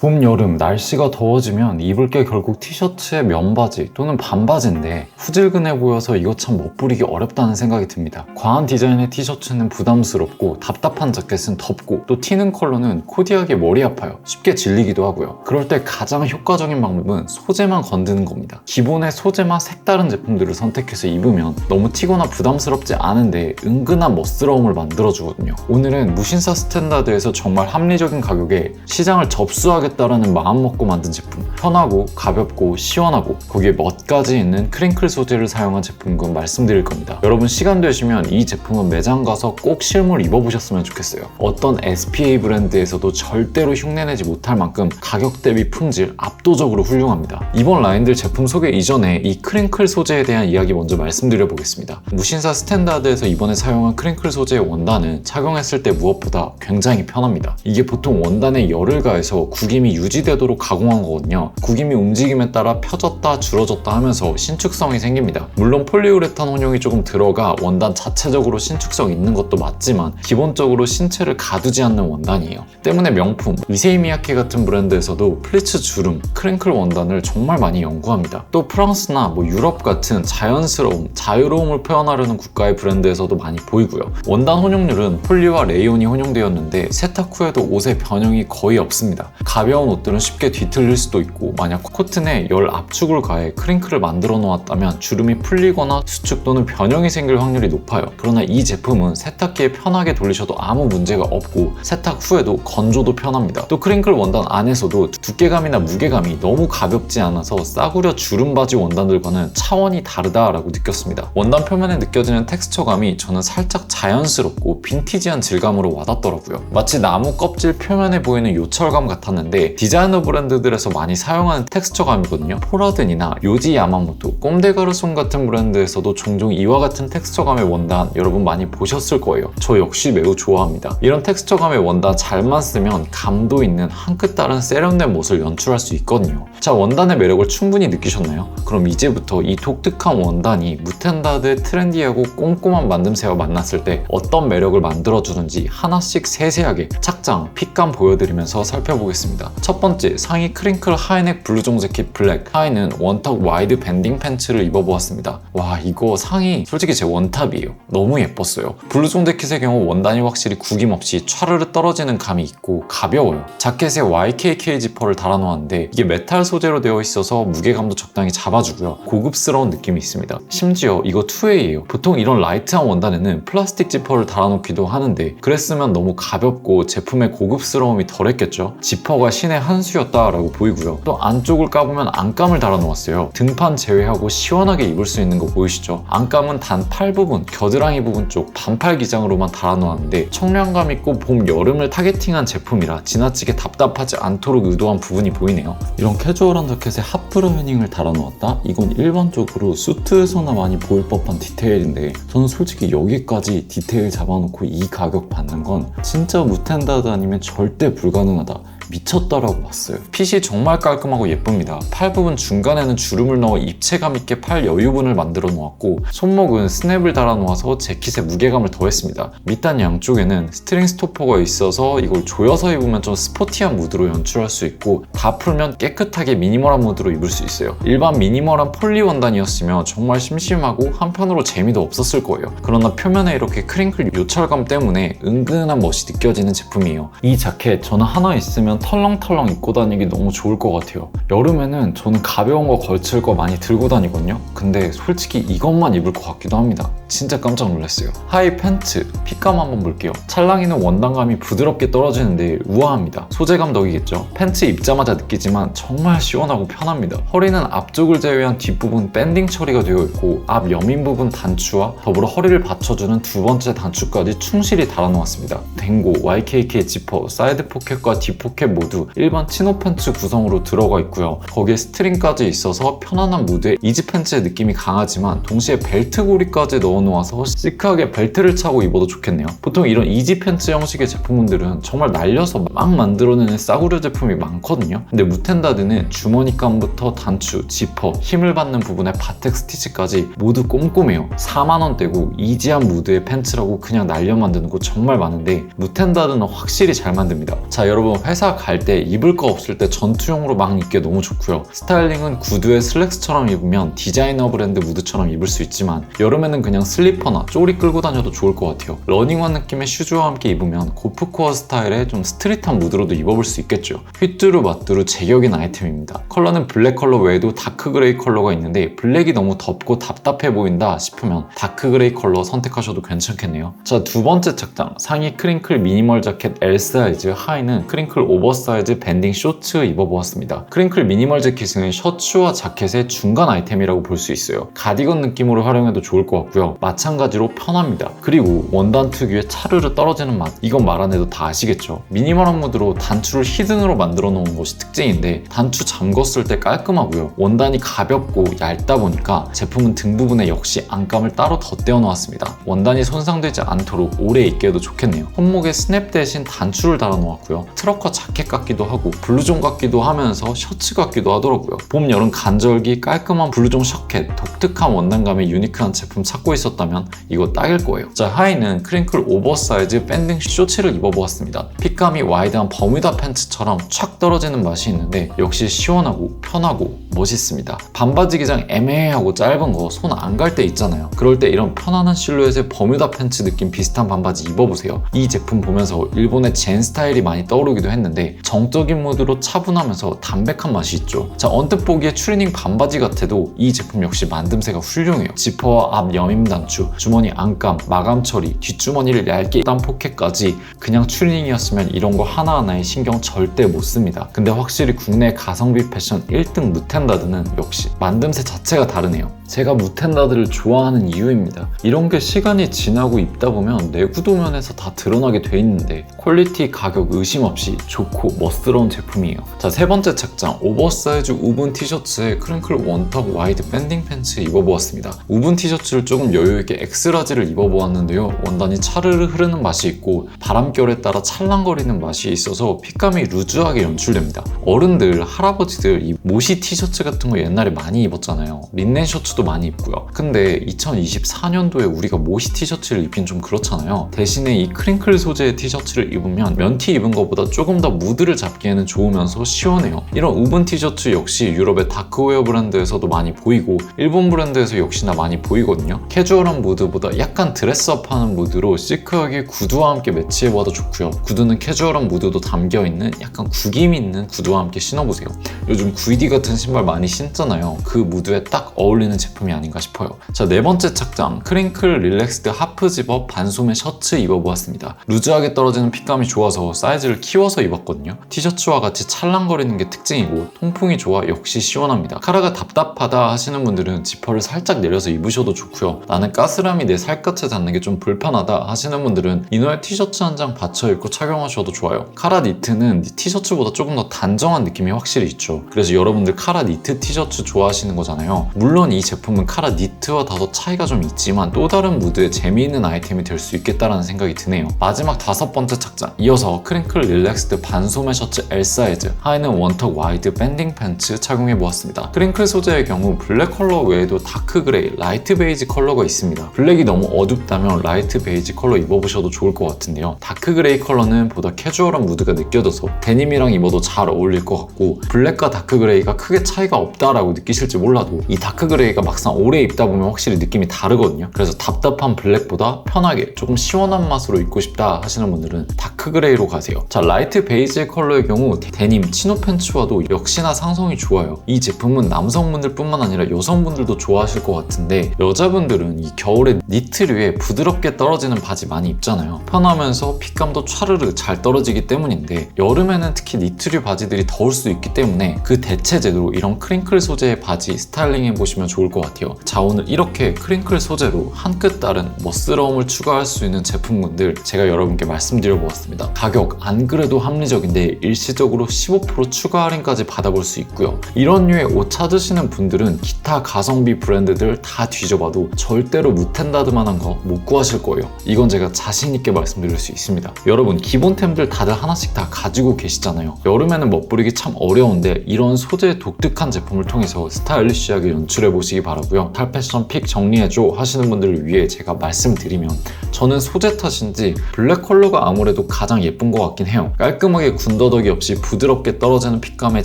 봄, 여름 날씨가 더워지면 입을 게 결국 티셔츠에 면바지 또는 반바지인데 후질근해 보여서 이거 참 멋부리기 어렵다는 생각이 듭니다. 과한 디자인의 티셔츠는 부담스럽고 답답한 자켓은 덥고 또 튀는 컬러는 코디하기 머리 아파요. 쉽게 질리기도 하고요. 그럴 때 가장 효과적인 방법은 소재만 건드는 겁니다. 기본의 소재만 색다른 제품들을 선택해서 입으면 너무 튀거나 부담스럽지 않은데 은근한 멋스러움을 만들어주거든요. 오늘은 무신사 스탠다드에서 정말 합리적인 가격에 시장을 접수하 겠다라는 마음 먹고 만든 제품 편하고 가볍고 시원하고 거기에 멋까지 있는 크링클 소재를 사용한 제품군 말씀드릴 겁니다. 여러분 시간 되시면 이 제품은 매장 가서 꼭 실물 입어보셨으면 좋겠어요. 어떤 SPA 브랜드에서도 절대로 흉내내지 못할 만큼 가격 대비 품질 압도적으로 훌륭합니다. 이번 라인들 제품 소개 이전에 이 크링클 소재에 대한 이야기 먼저 말씀드려 보겠습니다. 무신사 스탠다드에서 이번에 사용한 크링클 소재의 원단은 착용했을 때 무엇보다 굉장히 편합니다. 이게 보통 원단에 열을 가해서 구김 이 유지되도록 가공한 거거든요. 구김이 움직임에 따라 펴졌다 줄어졌다 하면서 신축성이 생깁니다. 물론 폴리우레탄 혼용이 조금 들어가 원단 자체적으로 신축성 있는 것도 맞지만 기본적으로 신체를 가두지 않는 원단이에요. 때문에 명품 이세이미야케 같은 브랜드에서도 플리츠 주름, 크랭클 원단을 정말 많이 연구합니다. 또 프랑스나 뭐 유럽 같은 자연스러움, 자유로움을 표현하려는 국가의 브랜드에서도 많이 보이고요. 원단 혼용률은 폴리와 레이온이 혼용되었는데 세탁 후에도 옷의 변형이 거의 없습니다. 가벼 운 옷들은 쉽게 뒤틀릴 수도 있고 만약 코튼에 열 압축을 가해 크링클을 만들어 놓았다면 주름이 풀리거나 수축 또는 변형이 생길 확률이 높아요. 그러나 이 제품은 세탁기에 편하게 돌리셔도 아무 문제가 없고 세탁 후에도 건조도 편합니다. 또 크링클 원단 안에서도 두께감이나 무게감이 너무 가볍지 않아서 싸구려 주름 바지 원단들과는 차원이 다르다라고 느꼈습니다. 원단 표면에 느껴지는 텍스처감이 저는 살짝 자연스럽고 빈티지한 질감으로 와닿더라고요. 마치 나무 껍질 표면에 보이는 요철감 같았는데 디자이너 브랜드들에서 많이 사용하는 텍스처감이거든요. 포라든이나 요지 야마모토, 꼼데가르손 같은 브랜드에서도 종종 이와 같은 텍스처감의 원단 여러분 많이 보셨을 거예요. 저 역시 매우 좋아합니다. 이런 텍스처감의 원단 잘만 쓰면 감도 있는 한 끗 다른 세련된 멋을 연출할 수 있거든요. 자, 원단의 매력을 충분히 느끼셨나요? 그럼 이제부터 이 독특한 원단이 무텐다드의 트렌디하고 꼼꼼한 만듦새와 만났을 때 어떤 매력을 만들어주는지 하나씩 세세하게 착장, 핏감 보여드리면서 살펴보겠습니다. 첫 번째, 상의 크링클 하이넥 블루종 재킷 블랙, 하의는 원턱 와이드 밴딩 팬츠를 입어보았습니다. 와, 이거 상의 솔직히 제 원탑이에요. 너무 예뻤어요. 블루종 재킷의 경우 원단이 확실히 구김 없이 촤르르 떨어지는 감이 있고 가벼워요. 자켓에 YKK 지퍼를 달아놓았는데 이게 메탈 소재로 되어 있어서 무게감도 적당히 잡아주고요. 고급스러운 느낌이 있습니다. 심지어 이거 2A예요. 보통 이런 라이트한 원단에는 플라스틱 지퍼를 달아놓기도 하는데 그랬으면 너무 가볍고 제품의 고급스러움이 덜했겠죠. 지퍼가 신의 한 수였다라고 보이고요. 또 안쪽을 까보면 안감을 달아놓았어요. 등판 제외하고 시원하게 입을 수 있는 거 보이시죠? 안감은 단 팔 부분, 겨드랑이 부분 쪽 반팔 기장으로만 달아놓았는데 청량감 있고 봄, 여름을 타겟팅한 제품이라 지나치게 답답하지 않도록 의도한 부분이 보이네요. 이런 캐주얼한 자켓에 핫브라 헤닝을 달아놓았다? 이건 일반적으로 수트에서나 많이 보일 법한 디테일인데 저는 솔직히 여기까지 디테일 잡아놓고 이 가격 받는 건 진짜 무텐다드 아니면 절대 불가능하다. 미쳤다라고 봤어요. 핏이 정말 깔끔하고 예쁩니다. 팔 부분 중간에는 주름을 넣어 입체감 있게 팔 여유분을 만들어 놓았고 손목은 스냅을 달아 놓아서 재킷의 무게감을 더했습니다. 밑단 양쪽에는 스트링 스토퍼가 있어서 이걸 조여서 입으면 좀 스포티한 무드로 연출할 수 있고 다 풀면 깨끗하게 미니멀한 무드로 입을 수 있어요. 일반 미니멀한 폴리 원단이었으면 정말 심심하고 한편으로 재미도 없었을 거예요. 그러나 표면에 이렇게 크링클 요철감 때문에 은근한 멋이 느껴지는 제품이에요. 이 자켓 저는 하나 있으면 털렁털렁 입고 다니기 너무 좋을 것 같아요. 여름에는 저는 가벼운 거 걸칠 거 많이 들고 다니거든요. 근데 솔직히 이것만 입을 것 같기도 합니다. 진짜 깜짝 놀랐어요. 하이 팬츠, 핏감 한번 볼게요. 찰랑이는 원단감이 부드럽게 떨어지는데 우아합니다. 소재감 덕이겠죠. 팬츠 입자마자 느끼지만 정말 시원하고 편합니다. 허리는 앞쪽을 제외한 뒷부분 밴딩 처리가 되어 있고 앞 여민 부분 단추와 더불어 허리를 받쳐주는 두 번째 단추까지 충실히 달아놓았습니다. 댕고, YKK 지퍼, 사이드 포켓과 뒷 포켓 모두 일반 치노 팬츠 구성으로 들어가 있고요. 거기에 스트링까지 있어서 편안한 무드의 이지 팬츠의 느낌이 강하지만 동시에 벨트 고리까지 넣어놓아서 시크하게 벨트를 차고 입어도 좋겠네요. 보통 이런 이지 팬츠 형식의 제품들은 정말 날려서 막 만들어내는 싸구려 제품이 많거든요. 근데 무텐다드는 주머니감부터 단추, 지퍼, 힘을 받는 부분의 바텍 스티치까지 모두 꼼꼼해요. 4만원대고 이지한 무드의 팬츠라고 그냥 날려 만드는 거 정말 많은데 무텐다드는 확실히 잘 만듭니다. 자 여러분 회사 갈 때 입을 거 없을 때 전투용으로 막 입기 너무 좋고요. 스타일링은 구두에 슬랙스처럼 입으면 디자이너 브랜드 무드처럼 입을 수 있지만 여름에는 그냥 슬리퍼나 쪼리 끌고 다녀도 좋을 것 같아요. 러닝화 느낌의 슈즈와 함께 입으면 고프코어 스타일의 좀 스트릿한 무드로도 입어볼 수 있겠죠. 휘뚜루 마뚜루 제격인 아이템입니다. 컬러는 블랙 컬러 외에도 다크 그레이 컬러가 있는데 블랙이 너무 덥고 답답해 보인다 싶으면 다크 그레이 컬러 선택하셔도 괜찮겠네요. 자, 두 번째 착장. 상의 크링클 미니멀 자켓 L 사이즈, 하의는 크링클 오버 사이즈 밴딩 쇼츠 입어보았습니다. 크링클 미니멀 자켓은 셔츠와 자켓의 중간 아이템이라고 볼 수 있어요. 가디건 느낌으로 활용해도 좋을 것 같고요. 마찬가지로 편합니다. 그리고 원단 특유의 차르르 떨어지는 맛. 이건 말 안 해도 다 아시겠죠? 미니멀한 무드로 단추를 히든으로 만들어 놓은 것이 특징인데 단추 잠궜을 때 깔끔하고요. 원단이 가볍고 얇다 보니까 제품은 등 부분에 역시 안감을 따로 덧대어 놓았습니다. 원단이 손상되지 않도록 오래 입기에도 좋겠네요. 손목에 스냅 대신 단추를 달아 놓았고요. 트럭커 자켓 같기도 하고 블루존 같기도 하면서 셔츠 같기도 하더라고요. 봄, 여름 간절기 깔끔한 블루존 셔켓, 독특한 원단감의 유니크한 제품 찾고 있었다면 이거 딱일 거예요. 자, 하의는 크링클 오버사이즈 밴딩 쇼츠를 입어보았습니다. 핏감이 와이드한 버뮤다 팬츠처럼 촥 떨어지는 맛이 있는데 역시 시원하고 편하고 멋있습니다. 반바지 기장 애매하고 짧은 거 손 안 갈 때 있잖아요. 그럴 때 이런 편안한 실루엣의 버뮤다 팬츠 느낌 비슷한 반바지 입어보세요. 이 제품 보면서 일본의 젠 스타일이 많이 떠오르기도 했는데 정적인 무드로 차분하면서 담백한 맛이 있죠. 자 언뜻 보기에 추리닝 반바지 같아도 이 제품 역시 만듦새가 훌륭해요. 지퍼와 앞 여밈 단추, 주머니 안감, 마감 처리, 뒷주머니를 얇게 딴 포켓까지 그냥 추리닝이었으면 이런 거 하나하나에 신경 절대 못 씁니다. 근데 확실히 국내 가성비 패션 1등 무텐 다드는 역시 만듦새 자체가 다르네요. 제가 무텐다드를 좋아하는 이유입니다. 이런 게 시간이 지나고 입다 보면 내구도면에서 다 드러나게 돼 있는데 퀄리티, 가격 의심 없이 좋고 멋스러운 제품이에요. 자, 세 번째 착장. 오버사이즈 우분 티셔츠에 크링클 원턱 와이드 밴딩 팬츠 입어보았습니다. 우분 티셔츠를 조금 여유있게 엑스라지를 입어보았는데요. 원단이 차르르 흐르는 맛이 있고 바람결에 따라 찰랑거리는 맛이 있어서 핏감이 루즈하게 연출됩니다. 어른들, 할아버지들 이 모시 티셔츠 같은 거 옛날에 많이 입었잖아요. 린넨 셔츠 도 많이 입고요. 근데 2024년도에 우리가 모시 티셔츠를 입긴 좀 그렇잖아요. 대신에 이 크링클 소재의 티셔츠를 입으면 면티 입은 것보다 조금 더 무드를 잡기에는 좋으면서 시원해요. 이런 우분 티셔츠 역시 유럽의 다크웨어 브랜드에서도 많이 보이고 일본 브랜드에서 역시나 많이 보이거든요. 캐주얼한 무드보다 약간 드레스업하는 무드로 시크하게 구두와 함께 매치해봐도 좋고요. 구두는 캐주얼한 무드도 담겨있는 약간 구김 있는 구두와 함께 신어보세요. 요즘 구이디 같은 신발 많이 신잖아요. 그 무드에 딱 어울리는 제품이 아닌가 싶어요. 자, 네 번째 착장. 크링클 릴렉스드 하프 집업 반소매 셔츠 입어보았습니다. 루즈하게 떨어지는 핏감이 좋아서 사이즈를 키워서 입었거든요. 티셔츠와 같이 찰랑거리는 게 특징이고 통풍이 좋아 역시 시원합니다. 카라가 답답하다 하시는 분들은 지퍼를 살짝 내려서 입으셔도 좋고요. 나는 가스람이 내 살갗에 닿는 게 좀 불편하다 하시는 분들은 이너에 티셔츠 한 장 받쳐 입고 착용하셔도 좋아요. 카라 니트는 티셔츠보다 조금 더 단정한 느낌이 확실히 있죠. 그래서 여러분들 카라 니트 티셔츠 좋아하시는 거잖아요. 물론 이 제품 은 카라 니트와 다소 차이가 좀 있지만 또 다른 무드의 재미있는 아이템이 될 수 있겠다라는 생각이 드네요. 마지막 다섯 번째 착장. 이어서 크링클 릴렉스드 반소매 셔츠 L 사이즈, 하의는 원턱 와이드 밴딩 팬츠 착용해 보았습니다. 크링클 소재의 경우 블랙 컬러 외에도 다크 그레이, 라이트 베이지 컬러가 있습니다. 블랙이 너무 어둡다면 라이트 베이지 컬러 입어보셔도 좋을 것 같은데요. 다크 그레이 컬러는 보다 캐주얼한 무드가 느껴져서 데님이랑 입어도 잘 어울릴 것 같고 블랙과 다크 그레이가 크게 차이가 없다라고 느끼실지 몰라도 이 다크 그레이가 막상 오래 입다 보면 확실히 느낌이 다르거든요. 그래서 답답한 블랙보다 편하게 조금 시원한 맛으로 입고 싶다 하시는 분들은 다크 그레이로 가세요. 자, 라이트 베이지 컬러의 경우 데님, 치노 팬츠와도 역시나 상성이 좋아요. 이 제품은 남성분들 뿐만 아니라 여성분들도 좋아하실 것 같은데 여자분들은 이 겨울에 니트류에 부드럽게 떨어지는 바지 많이 입잖아요. 편하면서 핏감도 촤르르 잘 떨어지기 때문인데 여름에는 특히 니트류 바지들이 더울 수 있기 때문에 그 대체제로 이런 크링클 소재의 바지 스타일링 해보시면 좋을 것 같아요. 자 오늘 이렇게 크링클 소재로 한 끗 다른 멋스러움을 추가할 수 있는 제품군들 제가 여러분께 말씀드려 보았습니다. 가격 안 그래도 합리적인데 일시적으로 15% 추가 할인까지 받아볼 수 있고요. 이런 류의 옷 찾으시는 분들은 기타 가성비 브랜드들 다 뒤져봐도 절대로 무텐다드만한 거 못 구하실 거예요. 이건 제가 자신 있게 말씀드릴 수 있습니다. 여러분 기본템들 다들 하나씩 다 가지고 계시잖아요. 여름에는 멋부리기 참 어려운데 이런 소재의 독특한 제품을 통해서 스타일리시하게 연출해 보시기 주시기 바라고요. 탈패션 픽 정리해줘 하시는 분들을 위해 제가 말씀드리면 저는 소재 탓인지 블랙 컬러가 아무래도 가장 예쁜 것 같긴 해요. 깔끔하게 군더더기 없이 부드럽게 떨어지는 핏감의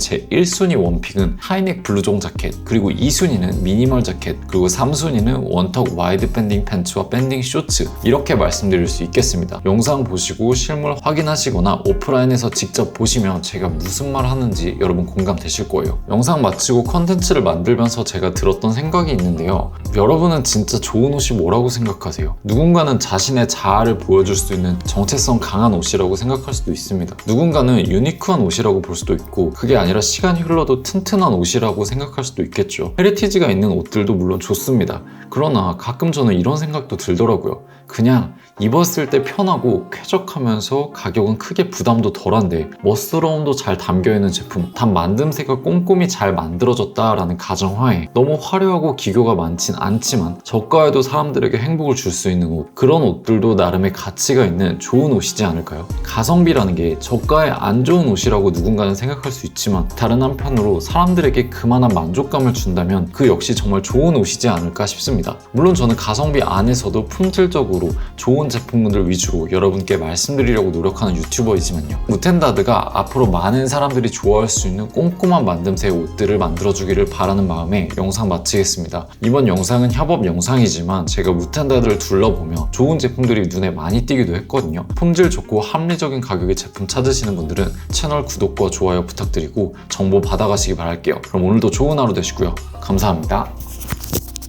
제 1순위 원픽은 하이넥 블루종 자켓 그리고 2순위는 미니멀 자켓 그리고 3순위는 원턱 와이드 밴딩 팬츠와 밴딩 쇼츠 이렇게 말씀드릴 수 있겠습니다. 영상 보시고 실물 확인하시거나 오프라인에서 직접 보시면 제가 무슨 말 하는지 여러분 공감되실 거예요. 영상 마치고 컨텐츠를 만들면서 제가 들었던 생각 이 있는데요. 여러분은 진짜 좋은 옷이 뭐라고 생각하세요? 누군가는 자신의 자아를 보여줄 수 있는 정체성 강한 옷이라고 생각할 수도 있습니다. 누군가는 유니크한 옷이라고 볼 수도 있고 그게 아니라 시간이 흘러도 튼튼한 옷이라고 생각할 수도 있겠죠. 헤리티지가 있는 옷들도 물론 좋습니다. 그러나 가끔 저는 이런 생각도 들더라고요. 그냥 입었을 때 편하고 쾌적하면서 가격은 크게 부담도 덜한데 멋스러움도 잘 담겨있는 제품 단 만듦새가 꼼꼼히 잘 만들어졌다라는 가정하에 너무 화려하고 기교가 많진 않지만 저가에도 사람들에게 행복을 줄 수 있는 옷 그런 옷들도 나름의 가치가 있는 좋은 옷이지 않을까요? 가성비라는 게 저가에 안 좋은 옷이라고 누군가는 생각할 수 있지만 다른 한편으로 사람들에게 그만한 만족감을 준다면 그 역시 정말 좋은 옷이지 않을까 싶습니다. 물론 저는 가성비 안에서도 품질적으로 좋은 제품들 위주로 여러분께 말씀드리려고 노력하는 유튜버이지만요. 무텐다드가 앞으로 많은 사람들이 좋아할 수 있는 꼼꼼한 만듦새의 옷들을 만들어주기를 바라는 마음에 영상 마치겠습니다. 이번 영상은 협업 영상이지만 제가 무텐다드를 둘러보며 좋은 제품들이 눈에 많이 띄기도 했거든요. 품질 좋고 합리적인 가격의 제품 찾으시는 분들은 채널 구독과 좋아요 부탁드리고 정보 받아가시기 바랄게요. 그럼 오늘도 좋은 하루 되시고요. 감사합니다.